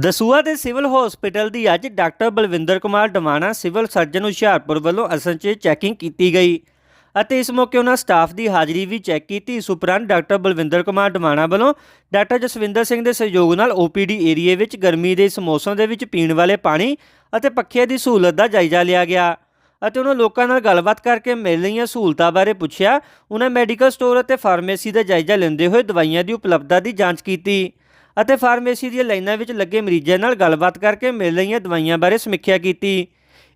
ਦਸੂਆ ਦੇ civil hospital ਦੀ ਅੱਜ doctor Balwinder Kumar Dawana civil surgeon Hoshiarpur ਵੱਲੋਂ ਅਸਲ 'ਚ ਚੈਕਿੰਗ ਕੀਤੀ ਗਈ ਅਤੇ ਇਸ ਮੌਕੇ ਉਹਨਾਂ ਸਟਾਫ ਦੀ ਹਾਜ਼ਰੀ ਵੀ ਚੈੱਕ ਕੀਤੀ। ਇਸ ਉਪਰੰਤ ਡਾਕਟਰ ਬਲਵਿੰਦਰ ਕੁਮਾਰ ਡਵਾਣਾ ਵੱਲੋਂ ਡਾਕਟਰ ਜਸਵਿੰਦਰ ਸਿੰਘ ਦੇ ਸਹਿਯੋਗ ਨਾਲ ਓਪੀਡੀ ਏਰੀਏ ਵਿੱਚ ਗਰਮੀ ਦੇ ਇਸ ਮੌਸਮ ਦੇ ਵਿੱਚ ਪੀਣ ਵਾਲੇ ਪਾਣੀ ਅਤੇ ਪੱਖੇ ਦੀ ਸਹੂਲਤ ਦਾ ਜਾਇਜ਼ਾ ਲਿਆ ਗਿਆ ਅਤੇ ਉਹਨਾਂ ਲੋਕਾਂ ਨਾਲ ਗੱਲਬਾਤ ਕਰਕੇ ਮਿਲ ਰਹੀਆਂ ਸਹੂਲਤਾਂ ਬਾਰੇ ਪੁੱਛਿਆ। ਉਹਨਾਂ ਮੈਡੀਕਲ ਸਟੋਰ ਅਤੇ ਫਾਰਮੇਸੀ ਦਾ ਜਾਇਜ਼ਾ ਲੈਂਦੇ ਹੋਏ ਦਵਾਈਆਂ ਦੀ ਉਪਲਬਧਤਾ ਦੀ ਜਾਂਚ ਕੀਤੀ। ਅਤੇ ਫਾਰਮੇਸੀ ਦੀਆਂ ਲਾਈਨਾਂ ਵਿੱਚ ਲੱਗੇ ਮਰੀਜ਼ਾਂ ਨਾਲ ਗੱਲਬਾਤ ਕਰਕੇ ਮਿਲ ਰਹੀਆਂ ਦਵਾਈਆਂ ਬਾਰੇ ਸਮੀਖਿਆ ਕੀਤੀ।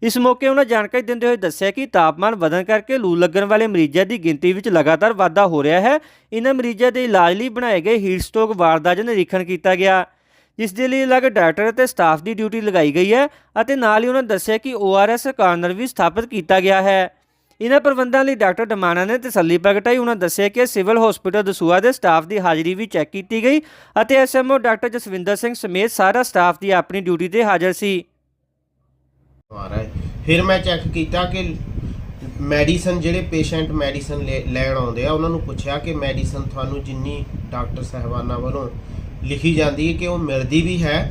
ਇਸ ਮੌਕੇ ਉਹਨਾਂ ਜਾਣਕਾਰੀ ਦਿੰਦੇ ਹੋਏ ਦੱਸਿਆ ਕਿ ਤਾਪਮਾਨ ਵਧਣ ਕਰਕੇ ਲੂ ਲੱਗਣ ਵਾਲੇ ਮਰੀਜ਼ਾਂ ਦੀ ਗਿਣਤੀ ਵਿੱਚ ਲਗਾਤਾਰ ਵਾਧਾ ਹੋ ਰਿਹਾ ਹੈ। ਇਹਨਾਂ ਮਰੀਜ਼ਾਂ ਦੇ ਇਲਾਜ ਲਈ ਬਣਾਏ ਗਏ ਹੀਟ ਸਟੋਕ ਵਾਰਡ ਦਾ ਨਿਰੀਖਣ ਕੀਤਾ ਗਿਆ, ਜਿਸ ਦੇ ਲਈ ਅਲੱਗ ਡਾਕਟਰ ਅਤੇ ਸਟਾਫ ਦੀ ਡਿਊਟੀ ਲਗਾਈ ਗਈ ਹੈ ਅਤੇ ਨਾਲ ਹੀ ਉਹਨਾਂ ਦੱਸਿਆ ਕਿ ORS ਕਾਰਨਰ ਵੀ ਸਥਾਪਿਤ ਕੀਤਾ ਗਿਆ ਹੈ। ਇਹਨਾਂ ਪ੍ਰਬੰਧਾਂ ਲਈ ਡਾਕਟਰ ਡਮਾਣਾ ਨੇ ਤਸੱਲੀ ਪ੍ਰਗਟਾਈ। ਉਹਨਾਂ ਦੱਸਿਆ ਕਿ ਸਿਵਲ ਹਸਪੀਟਲ ਦਸੂਆ ਦੇ ਸਟਾਫ ਦੀ ਹਾਜ਼ਰੀ ਵੀ ਚੈੱਕ ਕੀਤੀ ਗਈ ਅਤੇ ਐਸਐਮਓ ਡਾਕਟਰ ਜਸਵਿੰਦਰ ਸਿੰਘ ਸਮੇਤ ਸਾਰਾ ਸਟਾਫ ਦੀ ਆਪਣੀ ਡਿਊਟੀ ਤੇ ਹਾਜ਼ਰ ਸੀ। ਆ ਰਿਹਾ ਹੈ। ਫਿਰ ਮੈਂ ਚੈੱਕ ਕੀਤਾ ਕਿ ਮੈਡੀਸਨ ਜਿਹੜੇ ਪੇਸ਼ੈਂਟ ਮੈਡੀਸਨ ਲੈਣ ਆਉਂਦੇ ਆ, ਉਹਨਾਂ ਨੂੰ ਪੁੱਛਿਆ ਕਿ ਮੈਡੀਸਨ ਤੁਹਾਨੂੰ ਜਿੰਨੀ ਡਾਕਟਰ ਸਾਹਿਬਾਨਾਂ ਵੱਲੋਂ ਲਿਖੀ ਜਾਂਦੀ ਹੈ ਕਿ ਉਹ ਮਿਲਦੀ ਵੀ ਹੈ।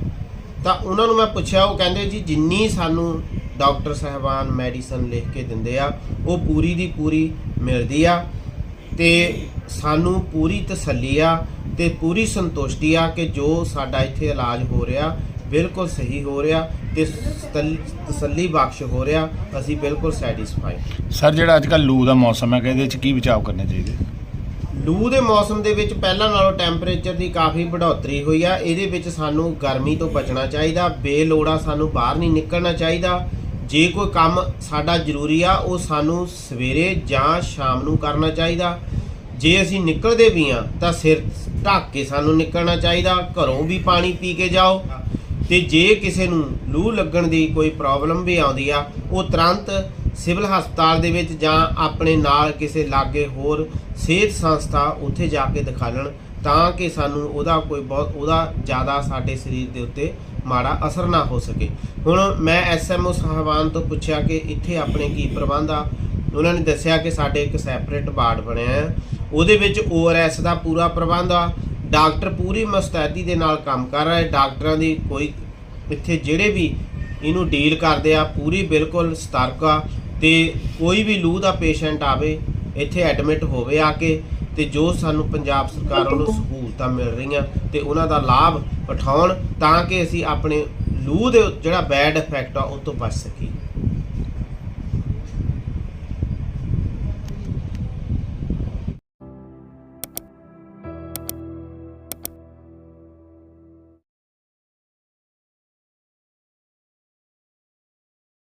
ਤਾਂ ਉਹਨਾਂ ਨੂੰ ਮੈਂ ਪੁੱਛਿਆ, ਉਹ ਕਹਿੰਦੇ ਜੀ ਜਿੰਨੀ ਸਾਨੂੰ ਡਾਕਟਰ ਸਾਹਿਬਾਨ ਮੈਡੀਸਨ ਲਿਖ ਕੇ ਦਿੰਦੇ ਆ ਉਹ ਪੂਰੀ ਦੀ ਪੂਰੀ ਮਿਲਦੀ ਆ ਤੇ ਸਾਨੂੰ ਪੂਰੀ ਤਸੱਲੀ ਆ ਤੇ ਪੂਰੀ ਸੰਤੁਸ਼ਟੀ ਆ ਕਿ ਜੋ ਸਾਡਾ ਇੱਥੇ ਇਲਾਜ ਹੋ ਰਿਹਾ ਬਿਲਕੁਲ ਸਹੀ ਹੋ ਰਿਹਾ ਤੇ ਤਸੱਲ- ਬਖਸ਼ ਹੋ ਰਿਹਾ ਅਸੀਂ ਬਿਲਕੁਲ ਸੈਟੀਸਫਾਈ ਸਰ ਜਿਹੜਾ ਅੱਜ ਕੱਲ੍ਹ ਲੂ ਦਾ ਮੌਸਮ ਹੈ ਇਹਦੇ ਵਿੱਚ ਕੀ ਬਚਾਅ ਕਰਨੇ ਚਾਹੀਦੇ? ਲੂ ਦੇ ਮੌਸਮ ਦੇ ਵਿੱਚ ਪਹਿਲਾਂ ਨਾਲੋਂ ਟੈਂਪਰੇਚਰ ਦੀ ਕਾਫੀ ਵਧੋਤਰੀ ਹੋਈ ਆ ਇਹਦੇ ਵਿੱਚ ਸਾਨੂੰ ਗਰਮੀ ਤੋਂ ਬਚਣਾ ਚਾਹੀਦਾ ਬੇਲੋੜਾ ਸਾਨੂੰ ਬਾਹਰ ਨਹੀਂ ਨਿਕਲਣਾ ਚਾਹੀਦਾ ਜੇ ਕੋਈ ਕੰਮ ਸਾਡਾ ਜ਼ਰੂਰੀ ਆ, ਉਹ ਸਾਨੂੰ ਸਵੇਰੇ ਜਾਂ ਸ਼ਾਮ ਨੂੰ ਕਰਨਾ ਚਾਹੀਦਾ। ਜੇ ਅਸੀਂ ਨਿਕਲਦੇ ਵੀ ਆ, ਤਾਂ ਸਿਰ ਢੱਕ ਕੇ ਸਾਨੂੰ ਨਿਕਲਣਾ ਚਾਹੀਦਾ। ਘਰੋਂ ਵੀ ਪਾਣੀ ਪੀ ਕੇ ਜਾਓ। ਤੇ ਜੇ ਕਿਸੇ ਨੂੰ ਲੂ ਲੱਗਣ ਦੀ ਕੋਈ ਪ੍ਰੋਬਲਮ ਵੀ ਆਉਂਦੀ ਆ, ਉਹ ਤੁਰੰਤ ਸਿਵਲ ਹਸਪਤਾਲ ਦੇ ਵਿੱਚ ਜਾਂ ਆਪਣੇ ਨਾਲ ਕਿਸੇ ਲਾਗੇ ਹੋਰ ਸਿਹਤ ਸੰਸਥਾ ਉੱਥੇ ਜਾ ਕੇ ਦਿਖਾਲਣ ਤਾਂ ਕਿ ਸਾਨੂੰ ਉਹਦਾ ਕੋਈ ਬਹੁਤ, ਉਹਦਾ ਜ਼ਿਆਦਾ ਸਾਡੇ ਸਰੀਰ ਦੇ ਉੱਤੇ ਮਾੜਾ ਅਸਰ ਨਾ ਹੋ ਸਕੇ। ਹੁਣ ਮੈਂ ਐਸਐਮਓ ਸਾਹਿਬਾਨ ਤੋਂ ਪੁੱਛਿਆ ਕਿ ਇੱਥੇ ਆਪਣੇ ਕੀ ਪ੍ਰਬੰਧ ਆ? ਉਹਨਾਂ ਨੇ ਦੱਸਿਆ ਕਿ ਸਾਡੇ ਇੱਕ ਸੈਪਰੇਟ ਵਾਰਡ ਬਣਿਆ ਹੈ ਉਹਦੇ ਵਿੱਚ ਓਆਰਐਸ ਦਾ ਪੂਰਾ ਪ੍ਰਬੰਧ ਆ। ਡਾਕਟਰ ਪੂਰੀ ਮਸਤੈਦੀ ਦੇ ਨਾਲ ਕੰਮ ਕਰ ਰਹੇ ਡਾਕਟਰਾਂ ਦੀ ਕੋਈ ਇੱਥੇ ਜਿਹੜੇ ਵੀ ਇਹਨੂੰ ਡੀਲ ਕਰਦੇ ਆ, ਪੂਰੀ ਬਿਲਕੁਲ ਸਤਰਕ ਆ ਤੇ ਕੋਈ ਵੀ ਲੂ ਦਾ ਪੇਸ਼ੈਂਟ ਆਵੇ, ਇੱਥੇ ਐਡਮਿਟ ਹੋਵੇ ਆ ਕੇ ਤੇ ਜੋ ਸਾਨੂੰ ਪੰਜਾਬ ਸਰਕਾਰ ਵੱਲੋਂ ਸਹੂਲਤਾਂ ਮਿਲ ਰਹੀਆਂ ਤੇ ਉਹਨਾਂ ਦਾ ਲਾਭ ਉਠਾਉਣ ਤਾਂ ਕਿ ਅਸੀਂ ਆਪਣੇ ਲੂ ਦੇ ਜਿਹੜਾ ਬੈਡ ਇਫੈਕਟ ਆ ਉਹ ਤੋਂ ਬਚ ਸਕੀਏ।